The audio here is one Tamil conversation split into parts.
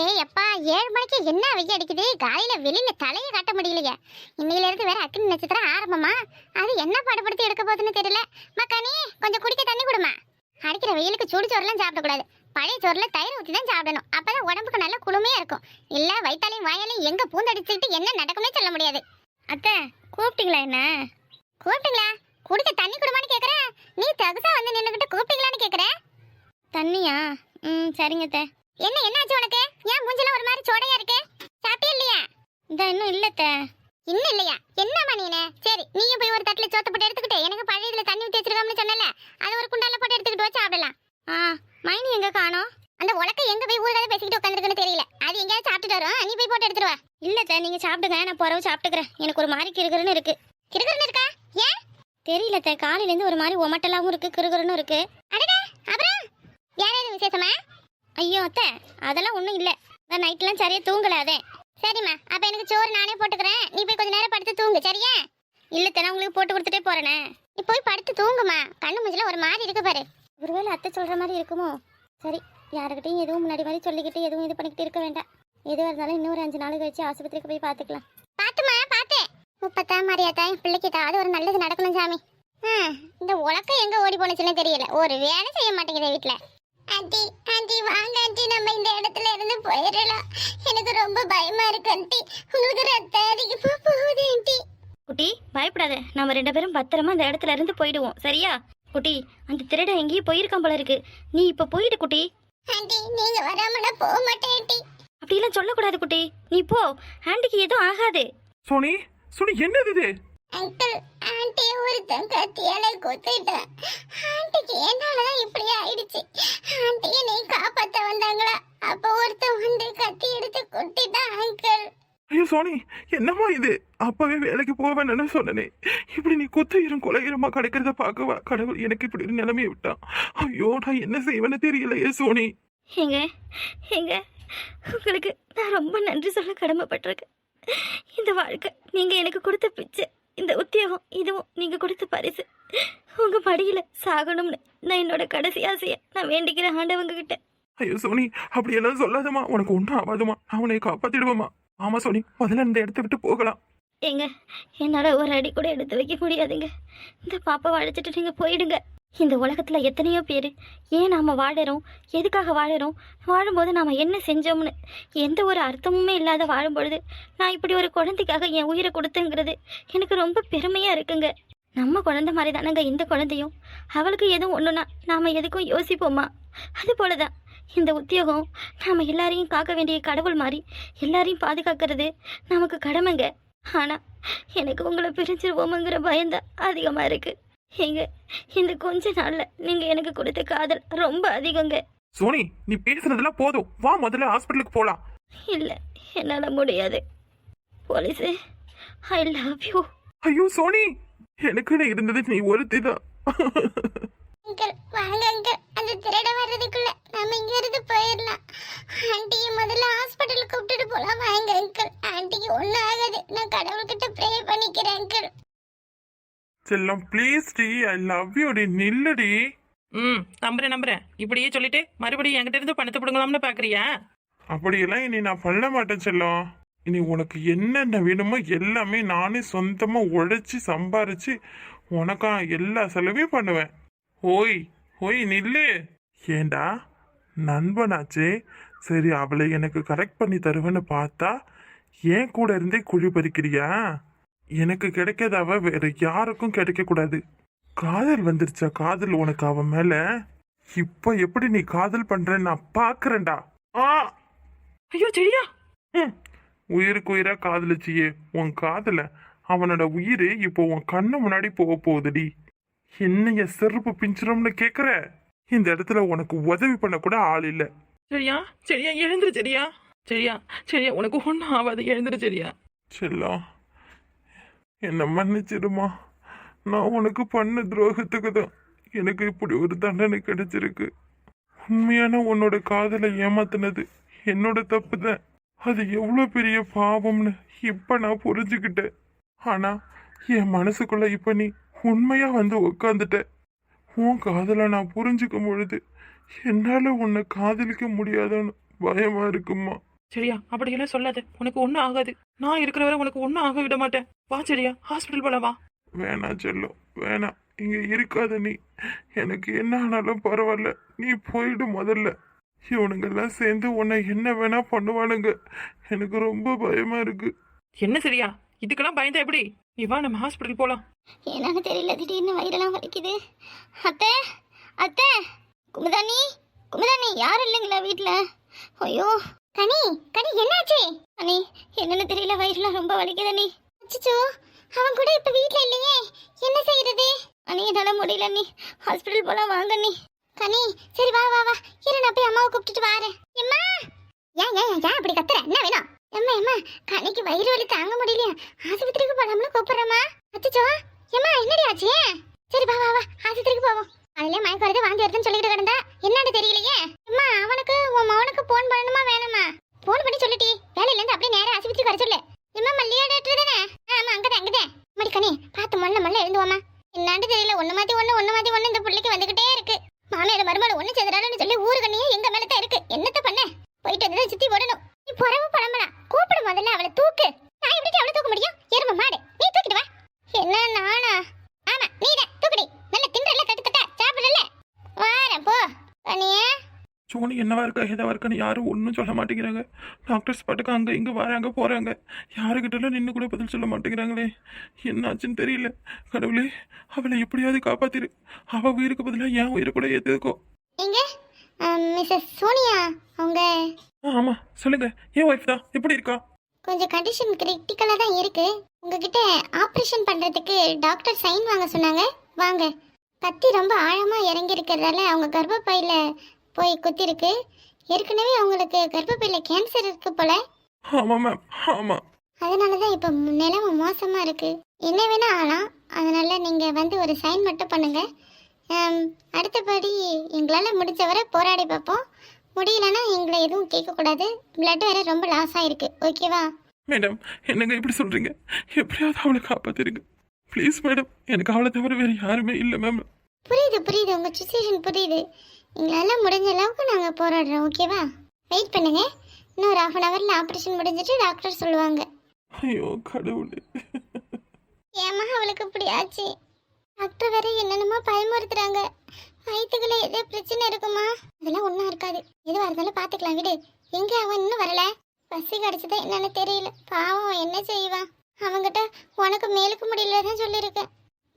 ஏய் அப்பா ஏழு மணிக்கு என்ன வெயில் அடிக்குது? காலையில வெளியில தலையை காட்ட முடியலையே. இன்னையில இருந்து வேற அக்னி நட்சத்திரம் ஆரம்பமா? அது என்ன பாடுபடுத்தி எடுக்க போகுதுன்னு தெரியல. மக்கானே கொஞ்சம் குடிக்க தண்ணி கொடுமா. அடிக்கிற வெயிலுக்கு சுடு சோறுலாம் சாப்பிடக்கூடாது. பழைய சோறுல தயிர் ஊற்றி தான் சாப்பிடணும். அப்பதான் உடம்புக்கு நல்ல குளுமையா இருக்கும். இல்ல வயிற்றாலையும் வாயாலையும் எங்க பூந்தடிச்சுக்கிட்டு என்ன நடக்குமே சொல்ல முடியாது. அத்தை கூப்பிட்டீங்களா என்ன? கூப்பிட்டீங்களா? குடிக்க தண்ணி கொடுமான்னு கேட்குறேன் நீ தகுதா வந்து நின்றுக்கிட்டு கூப்பிட்டீங்களான்னு கேட்குறேன் தண்ணியா? ம் சரிங்க அத்தை. என்ன என்னாச்சு உனக்கு? ஏன் மூஞ்செல்லாம் ஒரு மாதிரி சோடையா இருக்கு? சாப்பிட்டே இல்லையா? இந்த இன்னும் இல்லத்த. இன்னும் இல்லையா? என்னம்மா நீனே? சரி நீயும் போய் ஒரு தட்டுல சோத்த போட்டு எடுத்துக்கிட்டு எனக்கு பழைய இதுல தண்ணி ஊற்றி வச்சிருக்கோம்னு சொன்னல அது ஒரு குண்டால போட்டு எடுத்துக்கிட்டு வச்சு சாப்பிடலாம். ஆ மைனி எங்க காணோம்? அந்த உலக்க எங்க போய் ஊரில் பேசிக்கிட்டு உட்காந்துருக்குன்னு தெரியல. அது எங்கேயாவது சாப்பிட்டுட்டு வரும். நீ போய் போட்டு எடுத்துட்டு வா. இல்ல நீங்க சாப்பிடுங்க நான் பிறவு சாப்பிட்டுக்கிறேன். எனக்கு ஒரு மாதிரி கிருகிருன்னு இருக்கு. கிருகிருன்னு இருக்கா? ஏன்? தெரியல காலையிலேருந்து காலையில இருந்து ஒரு மாதிரி ஒமட்டலாவும் இருக்கு கிருகிருன்னு இருக்கு. அடடா அப்புறம் வேற எதுவும் விசேஷமா? ஐயோ அத்தை அதெல்லாம் ஒன்றும் இல்லை. நான் நைட்லாம் சரியாக தூங்கல அதே. சரிம்மா அப்போ எனக்கு சோறு நானே போட்டுக்கிறேன். நீ போய் கொஞ்ச நேரம் படுத்து தூங்கு சரியா? இல்லை நான் உங்களுக்கு போட்டு கொடுத்துட்டே போறேனே. நீ போய் படுத்து தூங்குமா கண்ணு மூஞ்சில ஒரு மாதிரி இருக்கு பாரு. ஒருவேளை அத்தை சொல்கிற மாதிரி இருக்குமோ? சரி யாருக்கிட்டையும் எதுவும் முன்னாடி மாதிரி சொல்லிக்கிட்டு எதுவும் இது பண்ணிக்கிட்டு இருக்க வேண்டாம். எதுவாக இருந்தாலும் இன்னொரு அஞ்சு நாள் கழிச்சு ஆஸ்பத்திரிக்கு போய் பார்த்துக்கலாம் பார்த்துமா பார்த்தேன் முப்பத்தாம் மரியாதை பிள்ளைக்கு ஏதாவது ஒரு நல்லது நடக்கணும் சாமி. ஆ, இந்த உலக்கம் எங்கே ஓடி போனச்சுன்னு தெரியல. ஒரு வேலை செய்ய மாட்டேங்குது வீட்டில் ஆண்டி ஆண்டி வாங்க ஆண்டி. நம்ம இந்த இடத்துல இருந்து போயிடலாம். எனக்கு ரொம்ப பயமா இருக்கு ஆண்டி. உங்களுக்கு ரத்த அதிகமா போகுது ஆண்டி. குட்டி பயப்படாத. நம்ம ரெண்டு பேரும் பத்திரமா அந்த இடத்துல இருந்து போயிடுவோம். சரியா? குட்டி அந்த திருடன் எங்கேயும் போயிருக்கான் போல இருக்கு. நீ இப்ப போயிடு குட்டி. ஆண்டி நீங்க வராம நான் போக மாட்டேன் ஆண்டி. அப்படிலாம் சொல்லக்கூடாது குட்டி. நீ போ. ஆண்டிக்கு எதுவும் ஆகாது. சோனி சோனி என்னது இது? அங்கிள் ஆண்டி ஒருத்தன் கத்தியால குத்திட்டான் ஆண்டிக்கு என்னாலதான் இப்படி ஆயிடுச்சு. ஆண்டி என்னை காப்பாத்த வந்தாங்களா? அப்ப ஒருத்தன் வந்து கத்தி எடுத்து குத்திட்டான் அங்கிள். ஐயோ சோனி என்னம்மா இது? அப்பவே வேலைக்கு போக வேணும்னு சொன்னனே. இப்படி நீ குத்தையிரும் கொலையிரமா கிடைக்கிறத பார்க்கவா? கடவுள் எனக்கு இப்படி ஒரு நிலைமையை விட்டான். ஐயோ நான் என்ன செய்வேன்னு தெரியலையே சோனி. ஏங்க ஏங்க உங்களுக்கு நான் ரொம்ப நன்றி சொல்ல கடமைப்பட்டிருக்கேன். இந்த வாழ்க்கை நீங்கள் எனக்கு கொடுத்த பிச்சை. இந்த உத்தியோகம் இதுவும் நீங்கள் கொடுத்த பரிசு. உங்கள் படியில் சாகணும்னு நான் என்னோட கடைசி ஆசையை நான் வேண்டிக்கிறேன் ஆண்டவங்க கிட்ட. ஐயோ சோனி அப்படி எல்லாம் சொல்லாதம்மா. உனக்கு ஒன்றும் ஆகாதுமா நான் உன்னை காப்பாத்திடுவேம்மா. ஆமா சோனி முதல்ல இந்த இடத்த விட்டு போகலாம். ஏங்க என்னால் ஒரு அடி கூட எடுத்து வைக்க முடியாதுங்க. இந்த பாப்பாவை அழைச்சிட்டு நீங்கள் போயிடுங்க. இந்த உலகத்தில் எத்தனையோ பேர்? ஏன் நாம் வாழறோம்? எதுக்காக வாழறோம்? வாழும்போது நாம் என்ன செஞ்சோம்னு? எந்த ஒரு அர்த்தமுமே இல்லாத வாழும்பொழுது நான் இப்படி ஒரு குழந்தைக்காக என் உயிரை கொடுத்துங்கிறது எனக்கு ரொம்ப பெருமையாக இருக்குங்க. நம்ம குழந்தை மாதிரி தானங்க இந்த குழந்தையும். அவளுக்கு எதுவும் ஒன்றுனா நாம் எதுக்கும் யோசிப்போமா? அது போல தான் இந்த உத்தியோகம் நாம் எல்லாரையும் காக்க வேண்டிய கடவுள் மாதிரி எல்லாரையும் பாதுகாக்கிறது நமக்கு கடமைங்க. ஆனால் எனக்கு உங்களை பிரிஞ்சிருவோமுங்கிற பயந்தான் அதிகமாக இருக்குது எங்க இந்த கொஞ்ச நாள்ல நீங்க எனக்கு கொடுத்த காதல் ரொம்ப அதிகங்க. சோனி நீ பேசுனதெல்லாம் போதும். வா முதல்ல ஹாஸ்பிட்டலுக்கு போலாம். இல்ல என்னால முடியாது. Please I love you. ஐயோ சோனி எனக்குன்னு இருந்தது? நீ ஒருத்தி தான். அங்கிள் வாங்க அங்கிள். அந்த திருட வர்றதுக்குள்ள நம்ம இங்க இருந்து போயிடலாம். ஆண்டியை முதல்ல ஹாஸ்பிட்டல் கூப்பிட்டுட்டு போலாம். வாங்க அங்கிள். ஆண்டிக்கு ஒண்ணும் ஆகாது. நான் கடவுள்கிட்ட ப்ரே பண்ணிக்கிறேன் அங்கிள். செல்லம். ப்ளீஸ் டி ஐ லவ் யூ டி. நில்லுடி. ம் நம்புறேன் நம்புறேன். இப்படியே சொல்லிட்டு மறுபடியும் என்கிட்ட இருந்து பணத்தை பிடுங்கலாம்னு பாக்குறியா? அப்படியெல்லாம் இனி நான் பண்ண மாட்டேன் செல்லம். இனி உனக்கு என்னென்ன வேணுமோ எல்லாமே நானே சொந்தமா உழைச்சி சம்பாரிச்சு உனக்கா எல்லா செலவையும் பண்ணுவேன். ஓய் ஓய் நில்லு. ஏண்டா? நண்பனாச்சே. சரி அவளை எனக்கு கரெக்ட் பண்ணி தருவேன்னு பார்த்தா ஏன் கூட இருந்தே குழி பறிக்கிறியா? எனக்கு கிடைக்காத அவ வேற யாருக்கும் கிடைக்க கூடாது. காதல் வந்துருச்சா? காதல் உனக்கு அவன் மேல? இப்ப எப்படி நீ காதல் பண்றேன்னு நான் பாக்குறேன்டா ஆ! ஐயோ சரியா ம், உயிருக்கு உயிரா காதலிச்சியே. உன் காதல அவனோட உயிர் இப்போ உன் கண்ணு முன்னாடி போக போகுதுடி. என்னைய செருப்பு பிஞ்சிரும்னு கேக்குற? இந்த இடத்துல உனக்கு உதவி பண்ண கூட ஆள் இல்ல. சரியா சரியா எழுந்துரு சரியா சரியா சரியா உனக்கு ஒன்றும் ஆகாது எழுந்துரு சரியா செல்லம் என்னை மன்னிச்சிடுமா? நான் உனக்கு பண்ண துரோகத்துக்கு தான் எனக்கு இப்படி ஒரு தண்டனை கிடைச்சிருக்கு. உண்மையான உன்னோட காதலை ஏமாத்தினது என்னோட தப்பு தான் அது எவ்வளோ பெரிய பாவம்னு இப்போ நான் புரிஞ்சுக்கிட்டேன். ஆனால் என் மனசுக்குள்ள இப்போ நீ உண்மையாக வந்து உக்காந்துட்ட. உன் காதலை நான் புரிஞ்சுக்கும் பொழுது என்னால் உன்னை காதலிக்க முடியாதுன்னு பயமாக இருக்குமா? சரியா அப்படி எல்லாம் சொல்லாத. உனக்கு ஒன்றும் ஆகாது. நான் இருக்கிற வரை உனக்கு ஒன்றும் ஆக விட மாட்டேன். வா சரியா ஹாஸ்பிட்டல் போலாம் வா. வேணாம் செல்லம் வேணாம் இங்க இருக்காத நீ. எனக்கு என்ன ஆனாலும் பரவாயில்ல. நீ போயிடு முதல்ல. இவனுங்கெல்லாம் சேர்ந்து உன்னை என்ன வேணா பண்ணுவானுங்க. எனக்கு ரொம்ப பயமா இருக்கு. என்ன சரியா இதுக்கெல்லாம் பயந்தா எப்படி? நீ வா நம்ம ஹாஸ்பிட்டல் போலாம். என்னன்னு தெரியல. திடீர்னு வயிறெல்லாம் வலிக்குது. அத்தை அத்தை. குமுதானி குமுதானி யாரும் இல்லைங்களா வீட்டில் ஐயோ. கனி கனி என்னாச்சு? கனி என்னன்னு தெரியல வயிறுலாம் ரொம்ப வலிக்குது அச்சோ அவன் கூட இப்ப வீட்ல இல்லையே. என்ன செய்யறது அனி என்னால முடியல நீ ஹாஸ்பிட்டல் போலாம் வாங்க நீ கனி சரி வா வா வா. இரு நான் போய் அம்மாவை கூப்பிட்டுட்டு வாரேன். எம்மா! ஏன் ஏன் ஏன் அப்படி கத்துற என்ன வேணும் எம்மா எம்மா கனிக்கு வயிறு வலி தாங்க முடியலையா ஆஸ்பத்திரிக்கு போலாம்னு கூப்பிடுறமா அச்சோ எம்மா என்னடி ஆச்சு சரி வா வா வா ஆஸ்பத்திரிக்கு போவோம் அதுல மயக்க வருது வாந்தி வருதுன்னு சொல்லிட்டு கிடந்தா என்னன்னு தெரியலையே அம்மா அவனுக்கு உன் மவனுக்கு போன் பண்ணணுமா வேணாமா போன் பண்ணி சொல்லிட்டி வேலையில இருந்து அப்படியே நேரா ஆஸ்பத்திரிக்கு வர சொல்லு எம்மா மல்லியா டாக்டர் தானே ஆமா அங்கதான் அங்கதான் மடி கனி பார்த்து மொல்ல மொல்ல எழுந்துவாமா என்னான்னு தெரியல ஒண்ணு மாத்தி ஒண்ணு ஒண்ணு மாத்தி ஒண்ணு இந்த பிள்ளைக்கு வந்துகிட்டே இருக்கு மாமியார் மருமகள் ஒண்ணு செதுறான்னு சொல்லி ஊரு கண்ணியே எங்க மேல தான் இருக்கு என்னத்த பண்ண போயிட்டு வந்து சுத்தி போடணும் நீ புறவு புலம்பலாம் கூப்பிடு முதல்ல அவளை தூக்கு நான் எப்படி அவளை தூக்க முடியும் எரும மாடு நீ தூக்கிட்டு வா என்ன நானா ஆமா நீதான் தூக்குடி நல்ல தின்றல தட்டு தட்டா சாப்பிடல வாரேன் போ கனியா என்னவா இருக்கா எதவா இருக்கான்னு யாரும் ஒன்றும் சொல்ல மாட்டேங்கிறாங்க. டாக்டர்ஸ் பாட்டுக்கு அங்கே இங்கே வராங்க போகிறாங்க யாருக்கிட்டலாம் நின்று கூட பதில் சொல்ல மாட்டேங்கிறாங்களே. என்னாச்சுன்னு தெரியல. கடவுளே அவளை எப்படியாவது காப்பாத்திரு. அவள் உயிருக்கு பதிலாக என் உயிரை கூட ஏற்றுக்கோ மிஸ்ஸஸ் சோனியா அவங்க? ஆமாம் சொல்லுங்க. என் ஒய்ஃப் தான். எப்படி இருக்கா? கொஞ்சம் கண்டிஷன் கிரிட்டிக்கலாக தான் இருக்கு. உங்ககிட்ட ஆப்ரேஷன் பண்ணுறதுக்கு டாக்டர் சைன் வாங்க சொன்னாங்க. வாங்க. கத்தி ரொம்ப ஆழமாக இறங்கி இருக்கிறதால அவங்க கர்ப்பப்பையில் போய் குத்திருக்கு. ஏற்கனவே அவங்களுக்கு கர்ப்பப்பையில் கேன்சர் இருக்கு போல. ஆமாம் மேம் ஆமாம் அதனால தான் இப்போ நிலைமை மோசமாக இருக்கு. என்ன வேணா ஆகலாம். அதனால நீங்கள் வந்து ஒரு சைன் மட்டும் பண்ணுங்க. ஆம், அடுத்தபடி எங்களால் முடிஞ்ச வரை போராடி பார்ப்போம். முடியலன்னா எங்களை எதுவும் கேட்கக்கூடாது. பிளட் வேற ரொம்ப லாஸ் ஆயிருக்கு. ஓகேவா மேடம் என்னங்க இப்படி சொல்கிறீங்க எப்படியாவது அவளை காப்பாத்திருங்க. ப்ளீஸ் மேடம் எனக்கு அவளை தவிர வேறு யாருமே இல்லை மேம் புரியுது புரியுது. உங்கள் சுச்சுவேஷன் புரியுது. எங்களால் முடிஞ்ச அளவுக்கு நாங்கள் போராடுறோம் ஓகேவா வெயிட் பண்ணுங்க. இன்னும் ஒரு ஹாஃப் அன் ஹவரில் ஆப்ரேஷன் முடிஞ்சிட்டு டாக்டர் சொல்லுவாங்க. ஐயோ கடவுளே. ஏமா அவளுக்கு இப்படி ஆச்சு. டாக்டர் வேற என்னென்னமோ பயமுறுத்துறாங்க. வயிற்றுக்குள்ள எதோ பிரச்சனை இருக்குமா? அதெல்லாம் ஒன்றும் இருக்காது. எதுவாக இருந்தாலும் பார்த்துக்கலாம் விடு. எங்கே அவன் இன்னும் வரல? பசி கிடச்சதா என்னன்னு தெரியல. பாவம் என்ன செய்வான்? அவன்கிட்ட உனக்கு மேலுக்கு முடியல தான் சொல்லியிருக்கேன்.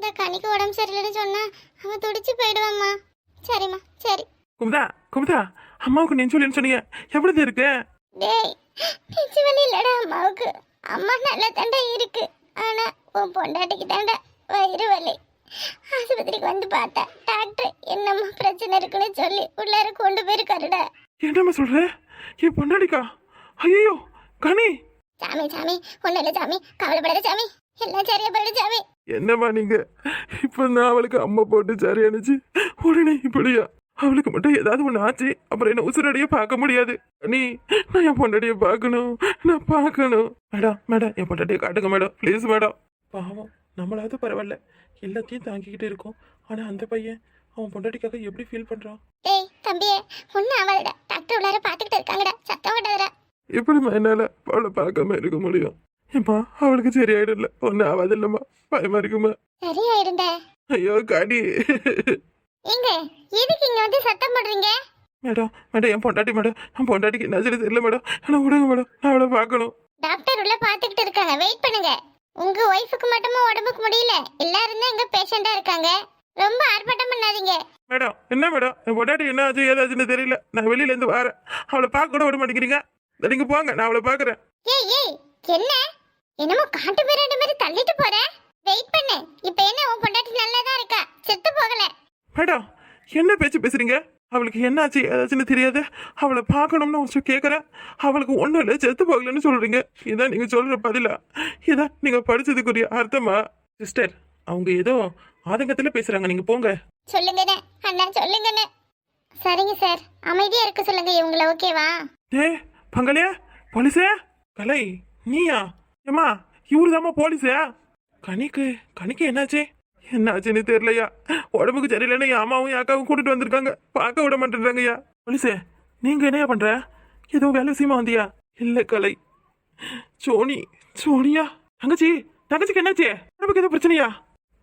இந்த கனிக்கு உடம்பு சரியில்லைன்னு சொன்னா அவன் துடிச்சு போயிடுவாம்மா சரிம்மா சரி. குமுதா குமுதா அம்மாவுக்கு நெஞ்சொலின்னு சொன்னீங்க. எப்படி இருக்கு? டேய் நெஞ்சு வலி இல்லடா அம்மாவுக்கு. அம்மா நல்லா தாண்டா இருக்கு. ஆனா உன் பொண்டாட்டிக்கு தாண்டா வயிறு வலி. ஆஸ்பத்திரிக்கு வந்து பார்த்தா டாக்டர் என்னம்மா பிரச்சனை இருக்குன்னு சொல்லி உள்ளார கொண்டு போயிருக்காருடா. என்னம்மா சொல்ற? என் பொண்டாடிக்கா ஐயோ கனி! சாமி சாமி ஒன்றும் இல்லை சாமி. கவலைப்படாத சாமி. எல்லாம் சரியா போயிடு சாமி. என்னம்மா நீங்க? இப்ப நான் அவளுக்கு அம்மா போட்டு சரியானுச்சு உடனே இப்படியா? அவளுக்கு மட்டும் ஏதாவது ஒண்ணு ஆச்சு அப்புறம் என்ன உசுரடியே பார்க்க முடியாது. நீ நான் என் பொண்டாட்டிய பார்க்கணும் நான் பார்க்கணும். மேடம் மேடம் என் பொண்டாட்டிய காட்டுங்க மேடம் ப்ளீஸ் மேடம். பாவம் நம்மளாவது பரவாயில்ல. எல்லாத்தையும் தாங்கிக்கிட்டு இருக்கோம். ஆனா அந்த பையன் அவன் பொண்டாட்டிக்காக எப்படி ஃபீல் பண்றான்? டேய் தம்பியே ஒன்றும் ஆகாதடா டாக்டர் உள்ளார பார்த்துக்கிட்டு இருக்காங்கடா. சத்தம் விடாதடா எப்படிம்மா என்னால அவளை பார்க்காம இருக்க முடியும். ஏம்மா அவளுக்கு சரியாயிடும்ல ஒன்றும் ஆகாது இல்லைம்மா பயமா இருக்குமா? சரியாயிடுண்டா ஐயோ காடி. எங்க எதுக்கு இங்க வந்து சத்தம் போடுறீங்க? மேடம் மேடம் என் பொண்டாட்டி மேடம் என் பொண்டாட்டிக்கு என்ன சரி தெரியல மேடம். என்ன விடுங்க மேடம் நான் அவளை பார்க்கணும். டாக்டர் உள்ள பாத்துக்கிட்டு இருக்காங்க. வெயிட் பண்ணுங்க. உங்க ஒய்ஃபுக்கு மட்டுமா உடம்புக்கு முடியல? எல்லாரும் தான் இங்க பேஷண்டா இருக்காங்க. ரொம்ப ஆர்ப்பாட்டம் பண்ணாதீங்க. மேடம் என்ன மேடம்? என் பொண்டாட்டி என்ன ஆச்சு ஏதாச்சுன்னு தெரியல. நான் வெளியில இருந்து வரேன். அவளை பார்க்க கூட விட மாட்டேங்கிறீங்க. நீங்க போங்க நான் அவளை பார்க்கறேன். ஏய் ஏய் என்ன? என்னமோ காட்டு பேராண்ட மாதிரி தள்ளிட்டு போற. வெயிட் பண்ணு. இப்போ என்ன உன் பொண்டாட்டி நல்லா தான் இருக்கா? செத்து போகல. மேடம் என்ன பேச்சு பேசுறீங்க? அவளுக்கு என்னாச்சு? ஏதாச்சுன்னு தெரியாது? அவளை பார்க்கணும்னு ஒரு கேட்குறேன் அவளுக்கு ஒன்றும் இல்லை செத்து போகலன்னு சொல்றீங்க. இதான் நீங்க சொல்ற பதிலா? இதான் நீங்க படிச்சதுக்குரிய அர்த்தமா? சிஸ்டர் அவங்க ஏதோ ஆதங்கத்துல பேசுறாங்க. நீங்க போங்க. சொல்லுங்கண்ணே. அண்ணா சொல்லுங்கண்ணே. சரிங்க சார் அமைதியா இருக்க சொல்லுங்க. இவங்கள ஓகேவா ஏ பங்களையா? போலீஸே? கலை நீயா? ஏம்மா இவரு போலீஸா? கணிக்கு கணிக்கு என்னாச்சு? என்னாச்சுன்னு தெரியலையா? உடம்புக்கு சரியில்லைன்னு என் அம்மாவும் என் அக்காவும் கூட்டிட்டு வந்திருக்காங்க. பார்க்க விட மாட்டேன்றாங்கய்யா. போலீஸே நீங்க என்னையா பண்ற? ஏதோ வேலை விஷயமா வந்தியா? இல்ல கலை. சோனி சோனியா? தங்கச்சி தங்கச்சிக்கு என்னாச்சு? உடம்புக்கு ஏதோ பிரச்சனையா?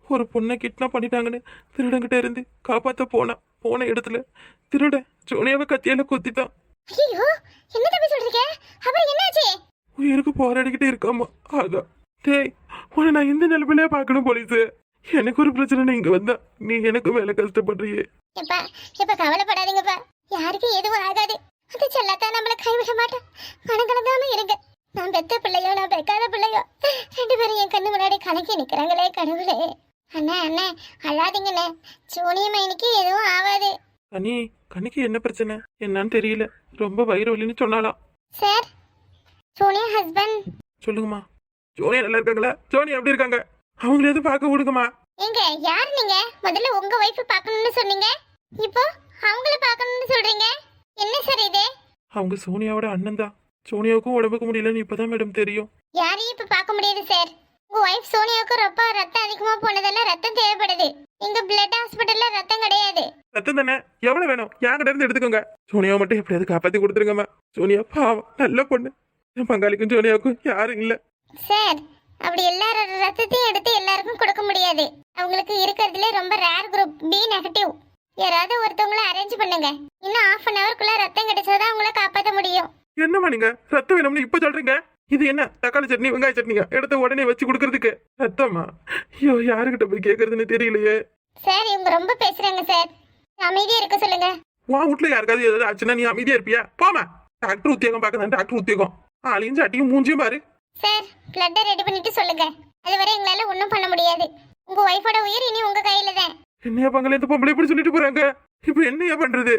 ஒரு பொண்ணை கிட்னாப் பண்ணிட்டாங்கன்னு திருடங்கிட்ட இருந்து காப்பாற்ற போனா போன இடத்துல திருட சோனியாவை கத்தியால குத்திட்டான். உயிருக்கு போராடிக்கிட்டே இருக்காமா? அதான் டேய் உன்னை நான் இந்த நிலைமையிலே பார்க்கணும் போலீஸ். எனக்கு ஒரு பிரச்சனை இங்க வந்தா நீ எனக்கு மேல கஷ்டப்படுறியே. எப்பா எப்ப கவலைப்படாதீங்கப்பா. யாருக்கும் எதுவும் ஆகாது. அந்த செல்லத்தா நம்மள கைவிட மாட்டோம் மனம் கலங்காம இருங்க. நான் பெத்த பிள்ளையோ நான் பெக்காத பிள்ளையோ ரெண்டு பேரும் என் கண்ணு முன்னாடி கலக்கி நிக்கிறாங்களே கடவுளே. அண்ணா அண்ணா அழாதீங்கண்ணே. சோனிய மைனிக்கு எதுவும் ஆகாது. கனி கனிக்கு என்ன பிரச்சனை? என்னன்னு தெரியல. ரொம்ப வயிறு வலின்னு சொன்னாலாம் சார் சோனியா ஹஸ்பண்ட் சொல்லுங்கம்மா. ஜோனியா நல்லா இருக்காங்களா? ஜோனியா எப்படி இருக்காங்க? அவங்கள எதுவும் பார்க்க விடுங்கம்மா. ஏங்க யார் நீங்க? முதல்ல உங்க ஒய்ஃப் பார்க்கணும்னு சொன்னீங்க. இப்போ அவங்கள பார்க்கணும்னு சொல்றீங்க. என்ன சார் இது? அவங்க சோனியாவோட அண்ணன் தான். சோனியாவுக்கும் உடம்புக்கு முடியலன்னு இப்பதான் மேடம் தெரியும். யாரையும் இப்ப பார்க்க முடியாது சார் உங்க ஒய்ஃப் சோனியாவுக்கு ரொம்ப ரத்தம் அதிகமா போனதெல்லாம் ரத்தம் தேவைப்படுது. எங்க பிளட் ஹாஸ்பிட்டல்ல ரத்தம் கிடையாது. ரத்தம் தானே? எவ்வளவு வேணும்? என்கிட்ட இருந்து எடுத்துக்கோங்க. சோனியாவை மட்டும் எப்படியாவது காப்பாத்தி கொடுத்துருங்கம்மா. சோனியா பாவம் நல்ல பொண்ணு. என் பங்காளிக்கும் சோனியாவுக்கும் யாரும் இல்ல. சார் அப்படி எல்லாரோட ரத்தத்தையும் எடுத்து எல்லாருக்கும் கொடுக்க முடியாது. அவங்களுக்கு இருக்கிறதுலே ரொம்ப ரேர் குரூப் பி நெகட்டிவ் யாராவது ஒருத்தவங்கள அரேஞ்ச் பண்ணுங்க. இன்னும் ஆஃப் அன் ஹவர்க்குள்ள ரத்தம் கிடைச்சாதான் அவங்கள காப்பாற்ற முடியும். என்னம்மா நீங்க? ரத்தம் வேணும்னு இப்ப சொல்றீங்க? இது என்ன? தக்காளி சட்னி வெங்காய சட்னியா? எடுத்து உடனே வச்சு கொடுக்கறதுக்கு. ரத்தமா? ஐயோ யாருக்கிட்ட போய் கேக்குறதுன்னு தெரியலையே. சார் இவங்க ரொம்ப பேசுறாங்க சார். அமைதியா இருக்க சொல்லுங்க. உன் வீட்டுல யாருக்காவது ஏதாவது ஆச்சுன்னா நீ அமைதியா இருப்பியா? போமா டாக்டர் உத்தியோகம் பார்க்கதான் டாக்டர் உத்தியோகம். ஆளையும் சாட்டியும் மூஞ்சியும் பாரு. சார் பிளட்டை ரெடி பண்ணிட்டு சொல்லுங்க. அதுவரை எங்களால ஒன்றும் பண்ண முடியாது. உங்க ஒய்ஃபோட உயிர் இனி உங்க கையில தான் என்னையா பங்கள இந்த பொம்பளை இப்படி சொல்லிட்டு போறாங்க? இப்போ என்னையா பண்றது?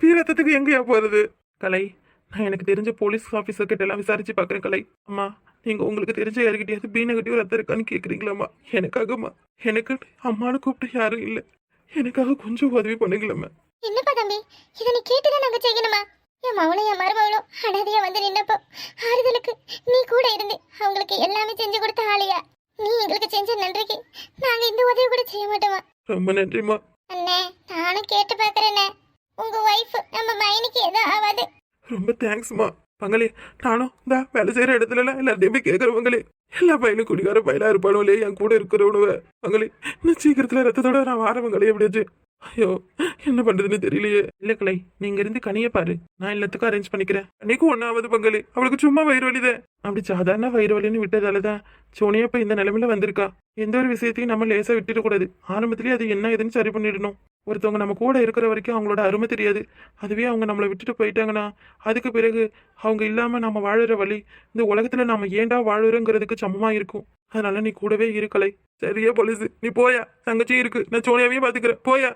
தீ ரத்தத்துக்கு எங்கயா போறது? கலை நான் எனக்கு தெரிஞ்ச போலீஸ் ஆஃபீஸர் கிட்ட எல்லாம் விசாரிச்சு பாக்குறேன் கலை. அம்மா நீங்க உங்களுக்கு தெரிஞ்ச யாருக்கிட்டயாவது பி நெகட்டிவ் ரத்தம் இருக்கான்னு கேக்குறீங்களாம்மா? எனக்காகம்மா. எனக்கு அம்மானு கூப்பிட்டு யாரும் இல்லை. எனக்காக கொஞ்சம் உதவி பண்ணுங்களம்மா என்னப்பா தம்பி? இதை நீ கேட்டுதான் நாங்க செய்யணுமா? என் மவனும் என் மருமவளும் அனாதையா வந்து நின்னப்போ ஆறுதலுக்கு நீ கூட இருந்து அவங்களுக்கு எல்லாமே செஞ்சு கொடுத்த ஆளியா? நீ எங்களுக்கு செஞ்ச நன்றிக்கு நாங்க இந்த உதவி கூட செய்ய மாட்டோமா? ரொம்ப நன்றிம்மா. அண்ணே நானும் கேட்டு பாக்குறேண்ணே. உங்க ஒய்ஃப் நம்ம மைனிக்கு எதுவும் ஆகாது. ரொம்ப தேங்க்ஸ்மா பங்களே நானும் இந்த வேலை செய்யற இடத்துல எல்லாம் எல்லார்ட்டையும் போய் கேட்கற பங்களே எல்லா பையனும் குடிகார பையலா இருப்பானுங்களே என் கூட இருக்கிறவனுவ. பங்களே இன்னும் சீக்கிரத்துல ரத்தத்தோட நான் வார பங்களே எப்படியாச்சு? ஐயோ என்ன பண்றதுன்னு தெரியலையே. இல்ல கலை நீங்க இருந்து கனிய பாரு. நான் எல்லாத்துக்கும் அரேஞ்ச் பண்ணிக்கிறேன். அன்னைக்கும் ஒன்னாவது பங்களி அவளுக்கு சும்மா வயிறு வலிதே அப்படி சாதாரண வயிறு வலின்னு விட்டதாலதான் சோனியா இப்ப இந்த நிலைமையில வந்திருக்கா. எந்த ஒரு விஷயத்தையும் நம்ம லேசா விட்டுட கூடாது. ஆரம்பத்திலேயே அது என்ன ஏதுன்னு சரி பண்ணிடணும். ஒருத்தவங்க நம்ம கூட இருக்கிற வரைக்கும் அவங்களோட அருமை தெரியாது. அதுவே அவங்க நம்மளை விட்டுட்டு போயிட்டாங்கன்னா அதுக்கு பிறகு அவங்க இல்லாம நாம வாழுற வழி இந்த உலகத்துல நாம ஏன்டா வாழுறோங்கிறதுக்கு சமமா இருக்கும். அதனால நீ கூடவே இருக்கலை சரியா போலீஸ். நீ போயா. தங்கச்சியும் இருக்கு. நான் சோனியாவையும் பாத்துக்கிறேன். போயா.